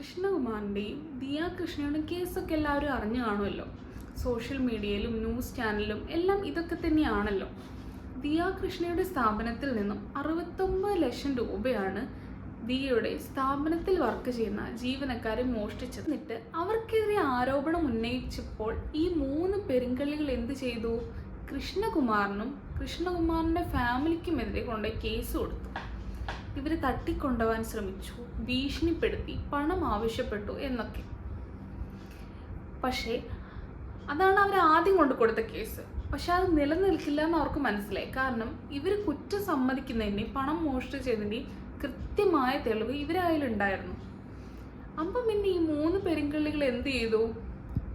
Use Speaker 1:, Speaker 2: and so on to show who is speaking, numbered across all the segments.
Speaker 1: കൃഷ്ണകുമാറിന്റെയും ദിയ കൃഷ്ണയുടെയും കേസൊക്കെ എല്ലാവരും അറിഞ്ഞു കാണുമല്ലോ. സോഷ്യൽ മീഡിയയിലും ന്യൂസ് ചാനലിലും എല്ലാം ഇതൊക്കെ തന്നെയാണല്ലോ. ദിയ കൃഷ്ണയുടെ സ്ഥാപനത്തിൽ നിന്നും അറുപത്തൊമ്പത് ലക്ഷം രൂപയാണ് ദിയയുടെ സ്ഥാപനത്തിൽ വർക്ക് ചെയ്യുന്ന ജീവനക്കാരെ മോഷ്ടിച്ചത്. എന്നിട്ട് അവർക്കെതിരെ ആരോപണം ഉന്നയിച്ചപ്പോൾ ഈ മൂന്ന് പെരുങ്കളികൾ എന്ത് ചെയ്തു? കൃഷ്ണകുമാറിനും കൃഷ്ണകുമാറിന്റെ ഫാമിലിക്കുമെതിരെ കൊണ്ടുപോയി കേസ് കൊടുത്തു. ഇവർ തട്ടിക്കൊണ്ടുപോകാൻ ശ്രമിച്ചു. ഭീഷണിപ്പെടുത്തി പണം ആവശ്യപ്പെട്ടു എന്നൊക്കെ. പക്ഷേ അതാണ് അവർ ആദ്യം കൊണ്ട് കൊടുത്ത കേസ്. പക്ഷെ അത് നിലനിൽക്കില്ല എന്ന് അവർക്ക് മനസ്സിലായി. കാരണം ഇവർ കുറ്റം സമ്മതിക്കുന്നതിന്റെയും പണം മോഷ്ടിച്ചതിന്റെയും കൃത്യമായ തെളിവ് ഇവരെ കയ്യിലുണ്ടായിരുന്നു. അപ്പം പിന്നെ ഈ മൂന്ന് പെരുങ്കള്ളികൾ എന്ത് ചെയ്തു?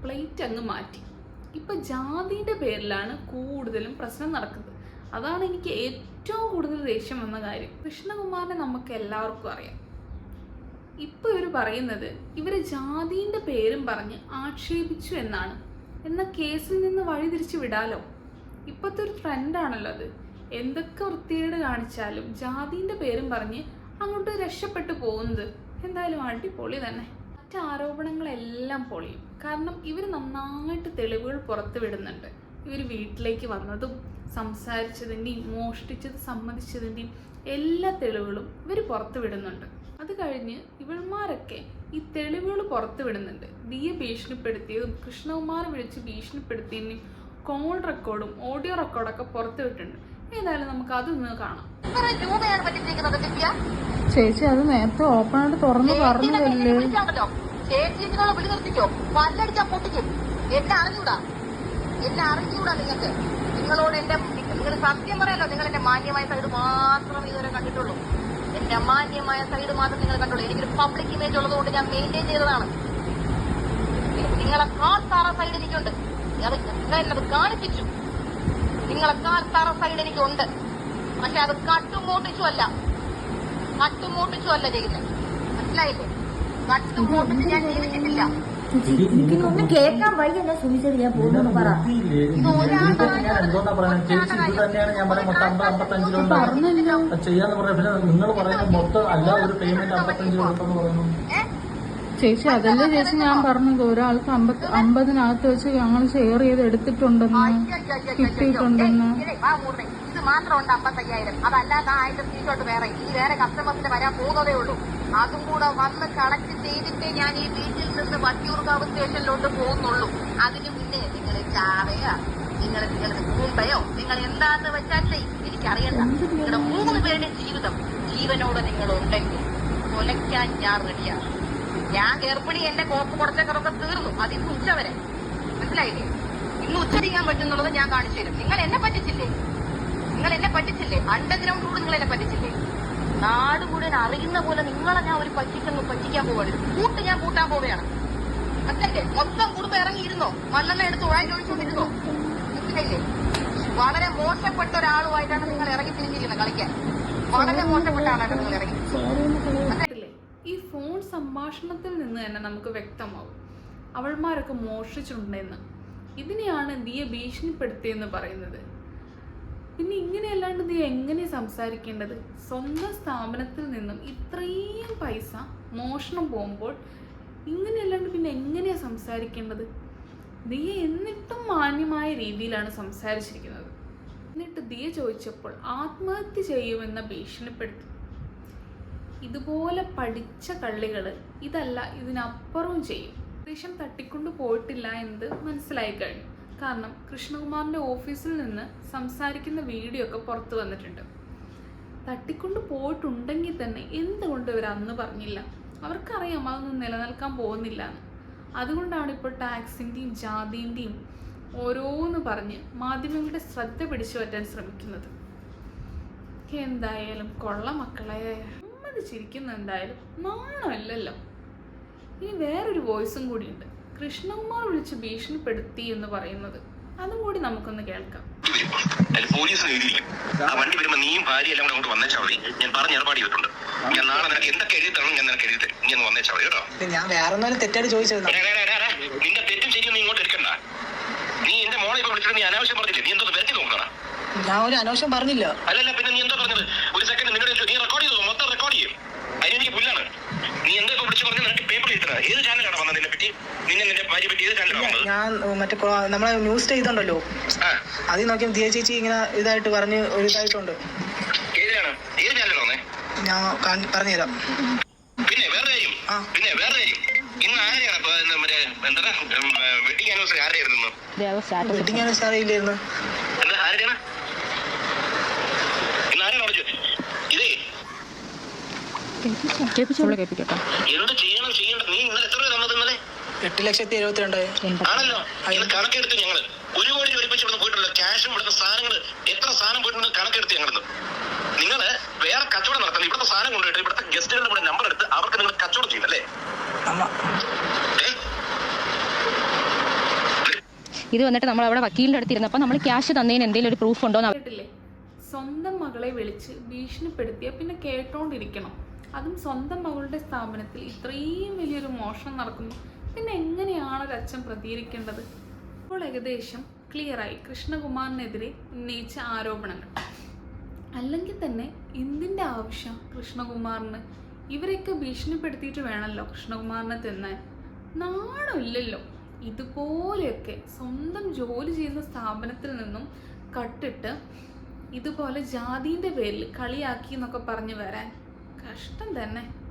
Speaker 1: പ്ലേറ്റ് അങ്ങ് മാറ്റി. ഇപ്പം ജാതിയുടെ പേരിലാണ് കൂടുതലും പ്രശ്നം നടക്കുന്നത്. അതാണ് എനിക്ക് ഏറ്റവും കൂടുതൽ ദേഷ്യം വന്ന കാര്യം. കൃഷ്ണകുമാറിനെ നമുക്ക് എല്ലാവർക്കും അറിയാം. ഇപ്പോൾ ഇവർ പറയുന്നത് ഇവരെ ജാതിന്റെ പേരും പറഞ്ഞ് ആക്ഷേപിച്ചു എന്നാണ്. എന്ന കേസിൽ നിന്ന് വഴിതിരിച്ച് വിടാലോ? ഇപ്പോഴത്തെ ഒരു ട്രെൻഡാണല്ലോ അത്. എന്തൊക്കെ വൃത്തികേട് കാണിച്ചാലും ജാതിന്റെ പേരും പറഞ്ഞ് അങ്ങോട്ട് രക്ഷപ്പെട്ടു പോകുന്നത് എന്തായാലും അടിപൊളി തന്നെ. മറ്റ് ആരോപണങ്ങളെല്ലാം പൊളിയും. കാരണം ഇവർ നന്നായിട്ട് തെളിവുകൾ പുറത്തു വിടുന്നുണ്ട്. ഇവർ വീട്ടിലേക്ക് വന്നതും സംസാരിച്ചതിന്റെയും മോഷ്ടിച്ചത് സമ്മതിച്ചതിന്റെയും എല്ലാ തെളിവുകളും ഇവർ പുറത്തു വിടുന്നുണ്ട്. അത് കഴിഞ്ഞ് ഇവന്മാരൊക്കെ ഈ തെളിവുകൾ പുറത്തു വിടുന്നുണ്ട്. ദിയെ ഭീഷണിപ്പെടുത്തിയതും കൃഷ്ണകുമാർ വിളിച്ച് ഭീഷണിപ്പെടുത്തിയതിന്റെയും കോൾ റെക്കോർഡും ഓഡിയോ റെക്കോർഡൊക്കെ പുറത്തു വിട്ടിട്ടുണ്ട്. ഏതായാലും നമുക്ക് അതൊന്ന് കാണാം.
Speaker 2: ചേച്ചി അത് നേരത്തെ ഓപ്പൺ ആയിട്ട് തുറന്ന് പറഞ്ഞതല്ലേ?
Speaker 3: ചേച്ചി നിങ്ങളെ വിളി നിർത്തിക്കോ. പല്ലടിച്ചാ പൊട്ടിക്കും. എന്നെ അറിഞ്ഞൂടാ. എന്നെ അറിഞ്ഞുകൂടാ നിങ്ങൾക്ക്? നിങ്ങളോട് എന്റെ നിങ്ങൾ സത്യം പറയാലോ നിങ്ങൾ എന്റെ മാന്യമായ സൈഡ് മാത്രം ഇതുവരെ കണ്ടിട്ടുള്ളൂ. എന്റെ അമാന്യമായ സൈഡ് മാത്രം നിങ്ങൾ കണ്ടുള്ളൂ. എനിക്കൊരു പബ്ലിക് ഇമേജ് ഉള്ളതുകൊണ്ട് ഞാൻ മെയിന്റെയിൻ ചെയ്തതാണ്. നിങ്ങളെ കാർത്താറ സൈഡ് എനിക്കുണ്ട്. എന്നത് കാണിപ്പിച്ചു. നിങ്ങളെ കാർത്താറ സൈഡ് എനിക്കുണ്ട്. പക്ഷെ അത് കട്ടുമോട്ടിച്ചു അല്ല കട്ടുമോട്ടിച്ചു അല്ല ചെയ്യുന്നത് മനസ്സിലായില്ലേ? കട്ടുമോട്ടിച്ച് ഞാൻ ജീവിച്ചിട്ടില്ല.
Speaker 4: എനിക്കൊന്നും കേൾക്കാൻ വയ്യ പോകുന്നു പറ.
Speaker 5: ചെയ്യാന്ന് പിന്നെ നിങ്ങൾ പറയുന്ന മൊത്തം അല്ല ഒരു പേയ്മെന്റ് പറയുന്നു.
Speaker 2: ചേച്ചി അതല്ലേ ചേച്ചി ഞാൻ പറഞ്ഞത്? ഒരാൾക്ക് അമ്പത് അമ്പതിനകത്ത് വെച്ച് ഞങ്ങൾ ഷെയർ ചെയ്ത് എടുത്തിട്ടുണ്ടെന്ന് കിട്ടിയിട്ടുണ്ടെന്ന്.
Speaker 3: ഇത് മാത്രമുണ്ട് അമ്പത്തയ്യായിരം. അതല്ലാതെ ആ ആയിരം സീറ്റോട്ട് വേറെ. ഈ വേറെ കസ്റ്റമേഴ്സിന് വരാൻ പോകുന്നതേ ഉള്ളൂ. അതും കൂടെ വന്ന് കളക്ട് ചെയ്തിട്ടേ ഞാൻ ഈ വീട്ടിൽ നിന്ന് വട്ടിയൂർക്കാവ് സ്റ്റേഷനിലോട്ട് പോകുന്നുള്ളൂ. അതിന് മുന്നേ നിങ്ങൾ ചാവയോ? നിങ്ങൾ നിങ്ങൾ കൂമ്പയോ? നിങ്ങൾ എന്താന്ന് വെച്ചാലേ. എനിക്കറിയണ്ട. നിങ്ങളുടെ മൂന്ന് പേരുടെ ജീവിതം ജീവനോട് നിങ്ങൾ ഉണ്ടെങ്കിൽ കൊലയ്ക്കാൻ ഞാൻ റെഡിയാണ്. ഞാൻ ഗർഭിണി എന്റെ കോപ്പ് കുറച്ചൊക്കെ തീർന്നു. അത് ഇന്ന് ഉച്ച വരെ. മനസ്സിലായില്ലേ? ഇന്ന് ഉച്ച ചെയ്യാൻ പറ്റുന്നുള്ളത് ഞാൻ കാണിച്ചു തരും. നിങ്ങൾ എന്നെ പറ്റിച്ചില്ലേ? നിങ്ങൾ എന്നെ പറ്റിച്ചില്ലേ? അണ്ടർഗ്രൗണ്ട് കൂടെ നിങ്ങൾ എന്നെ പറ്റിച്ചില്ലേ? നാട് മുഴുവൻ അറിയുന്ന പോലെ നിങ്ങളെ ഞാൻ ഒരു പറ്റിക്കുന്നു പറ്റിക്കാൻ പോവാണ്. കൂട്ട് ഞാൻ കൂട്ടാൻ പോവുകയാണ്. മനസ്സിലായില്ലേ? മൊത്തം കുടുംബം ഇറങ്ങിയിരുന്നോ? മണ്ണെണ്ണ എടുത്ത് ഉഴാൻ ചോദിച്ചോണ്ടിരുന്നോ മനസ്സിലായില്ലേ? വളരെ മോശപ്പെട്ട ഒരാളുമായിട്ടാണ് നിങ്ങൾ ഇറങ്ങി തിരിഞ്ഞിരിക്കുന്നത് കളിക്കാൻ. വളരെ മോശപ്പെട്ട ആളാണ് നിങ്ങൾ ഇറങ്ങി?
Speaker 1: ഈ ഫോൺ സംഭാഷണത്തിൽ നിന്ന് തന്നെ നമുക്ക് വ്യക്തമാവും. അവൾമാരൊക്കെ മോഷ്ടിച്ചിട്ടുണ്ടെന്ന്. ഇതിനെയാണ് ദിയ ഭീഷണിപ്പെടുത്തിയെന്ന് പറയുന്നത്? പിന്നെ ഇങ്ങനെയല്ലാണ്ട് നീ എങ്ങനെ സംസാരിക്കേണ്ടത്? സ്വന്തം സ്ഥാപനത്തിൽ നിന്നും ഇത്രയും പൈസ മോഷണം പോകുമ്പോൾ ഇങ്ങനെയല്ലാണ്ട് പിന്നെ എങ്ങനെയാ സംസാരിക്കേണ്ടത്? നീ എന്നിട്ടും മാന്യമായ രീതിയിലാണ് സംസാരിച്ചിരിക്കുന്നത്. എന്നിട്ട് ദിയ ചോദിച്ചപ്പോൾ ആത്മഹത്യ ചെയ്യുമെന്ന ഭീഷണിപ്പെടുത്തി. ഇതുപോലെ പഠിച്ച കള്ളികൾ ഇതല്ല ഇതിനപ്പുറവും ചെയ്യും. ഏകദേശം തട്ടിക്കൊണ്ട് പോയിട്ടില്ല എന്ന് മനസ്സിലായി കഴിഞ്ഞു. കാരണം കൃഷ്ണകുമാറിന്റെ ഓഫീസിൽ നിന്ന് സംസാരിക്കുന്ന വീഡിയോ ഒക്കെ പുറത്തു വന്നിട്ടുണ്ട്. തട്ടിക്കൊണ്ട് പോയിട്ടുണ്ടെങ്കിൽ തന്നെ എന്തുകൊണ്ട് ഇവർ അന്ന് പറഞ്ഞില്ല? അവർക്കറിയാം അതൊന്നും നിലനിൽക്കാൻ പോകുന്നില്ല എന്ന് അതുകൊണ്ടാണ് ഇപ്പോൾ ടാക്സിന്റെയും ജാതിന്റെയും ഓരോന്ന് പറഞ്ഞ് മാധ്യമങ്ങളുടെ ശ്രദ്ധ പിടിച്ചു പറ്റാൻ ശ്രമിക്കുന്നത്. എന്തായാലും കൊള്ള മക്കളെ. ചിരിക്കുന്ന എന്തായാലും നാണമല്ലല്ലോ. ഇനി വേറൊരു വോയിസും കൂടിയുണ്ട്. കൃഷ്ണകുമാർ വിളിച്ച് ഭീഷണിപ്പെടുത്തി എന്ന് പറയുന്നത്. അതും കൂടി നമുക്കൊന്ന് കേൾക്കാം.
Speaker 6: അതിൽ പോലീസ് എഴുതിയില്ല ആ വണ്ടി വരുമ്പോ നീയും ഭാര്യ എല്ലാം കൂടെ അങ്ങോട്ട് വന്നേച്ചാ മതി. ഞാൻ പറഞ്ഞ ഏർപ്പാട് ചെയ്തിട്ടുണ്ട്. ഞാൻ നാളെ നിനക്ക് എന്തൊക്കെ എഴുതി തരണം ഞാൻ നിനക്ക് എഴുതി തരും. നീ ഒന്ന് വന്നേച്ചാ മതി കേട്ടോ.
Speaker 7: ഞാൻ വേറെ ഒന്നും തെറ്റായിട്ട് ചോദിച്ചത്.
Speaker 6: എടാ, എടാ, എടാ, എടാ, നിന്റെ തെറ്റും ശരിയും നീ ഇങ്ങോട്ട് എടുക്കണ്ട. നീ എന്റെ മോളെ ഇപ്പൊ വിളിച്ചിട്ട് നീ അനാവശ്യം പറഞ്ഞില്ലേ? നീ എന്തോ വരത്തി നോക്കണം
Speaker 7: ഞാൻ ഒരു അനാവശ്യം പറഞ്ഞില്ല.
Speaker 6: അല്ലല്ല പിന്നെ നീ എന്താ പറഞ്ഞത്? ഒരു സെക്കൻഡ് നിങ്ങളുടെ നീ റെക്കോർഡ് ചെയ്തു? മൊത്തം റെക്കോർഡ് ചെയ്യും. അതിന് എനിക്ക് പുല്ലാണ്. നീ എന്താ ഇപ്പൊ വിളിച്ചു പറഞ്ഞു നിനക്ക് പേപ്പർ എഴുതണം ഏത് ചാനലാണ് വന്നത് നിന്നെ പറ്റി നിന്നെ നിന്റെ ഭാര്യ പറ്റി ഏത് ചാനലാണ് വന്നത്
Speaker 7: ഞാൻ മറ്റേ നമ്മളെ ന്യൂസ് ചെയ്തുണ്ടല്ലോ അതിൽ നോക്കിയപ്പോൾ ദിയ ചേച്ചി ഇങ്ങനെ ഇതായിട്ട് പറഞ്ഞ് ഒരു ഇതായിട്ടുണ്ട്. ഞാൻ പറഞ്ഞുതരാം.
Speaker 6: പിന്നെ വേറെ കാര്യം. പിന്നെ വേറെ കാര്യം. ഇന്ന് ആരെയാണ് വെഡിങ് ആനിവേഴ്സറി ആരെയായിരുന്നു
Speaker 7: വെഡിങ് ആനിവേഴ്സറി ഇല്ലായിരുന്നു.
Speaker 6: എന്താ ആരുടെയാണ് ഇന്ന് അവിടെ ചോ- ഇതേ. എന്ത് ചെയ്യണം ചെയ്യണ്ട നീ ഇന്നലെ എത്ര തന്നത് ഇന്നലെ?
Speaker 7: എട്ട് ലക്ഷത്തി എഴുപത്തി രണ്ടായിരം
Speaker 6: ആണല്ലോ. ഇന്ന് കണക്കെടുത്ത് ഞങ്ങൾ. ഒരു കോടി ഒരുമിച്ച് ഇവിടെ പോയിട്ടുള്ള. ക്യാഷും ഇവിടുന്ന സാധനങ്ങൾ എത്ര സാധനം പോയിട്ടുണ്ട് കണക്കെടുത്ത് ഞങ്ങളിന്ന്. നിങ്ങൾ വേറെ കച്ചവടം നടത്തണം. ഇവിടുത്തെ സാധനം കൊണ്ടുപോയിട്ട് ഇവിടുത്തെ ഗസ്റ്റുകളുടെ കൂടെ നമ്പർ എടുത്ത് അവർക്ക് നിങ്ങൾ കച്ചവടം ചെയ്യുന്നല്ലേ
Speaker 8: ഇത് വന്നിട്ട് നമ്മൾ അവിടെ വക്കീലിന്റെ അടുത്ത് ഇരുന്നപ്പോൾ നമ്മൾ ക്യാഷ് തന്നതിന് എന്തെങ്കിലും ഒരു പ്രൂഫ് ഉണ്ടോ
Speaker 1: സ്വന്തം മകളെ വിളിച്ച് ഭീഷണിപ്പെടുത്തിയ പിന്നെ കേട്ടോണ്ടിരിക്കണം. അതും സ്വന്തം മകളുടെ സ്ഥാപനത്തിൽ ഇത്രയും വലിയൊരു മോഷണം നടക്കുമ്പോൾ പിന്നെ എങ്ങനെയാണ് ഒരു അച്ഛൻ പ്രതികരിക്കേണ്ടത്? അപ്പോൾ ഏകദേശം ക്ലിയറായി കൃഷ്ണകുമാറിനെതിരെ ഉന്നയിച്ച ആരോപണങ്ങൾ. അല്ലെങ്കിൽ തന്നെ എന്തിന്റെ ആവശ്യം കൃഷ്ണകുമാറിന്? ഇവരെയൊക്കെ ഭീഷണിപ്പെടുത്തിയിട്ട് വേണമല്ലോ കൃഷ്ണകുമാറിനെ തിന്നാൻ. നാണമില്ലല്ലോ ഇതുപോലെയൊക്കെ സ്വന്തം ജോലി ചെയ്യുന്ന സ്ഥാപനത്തിൽ നിന്നും കട്ടിട്ട് ഇതുപോലെ ജാതിന്റെ പേരിൽ കളിയാക്കി എന്നൊക്കെ പറഞ്ഞു വരാൻ. കഷ്ടം തന്നെ.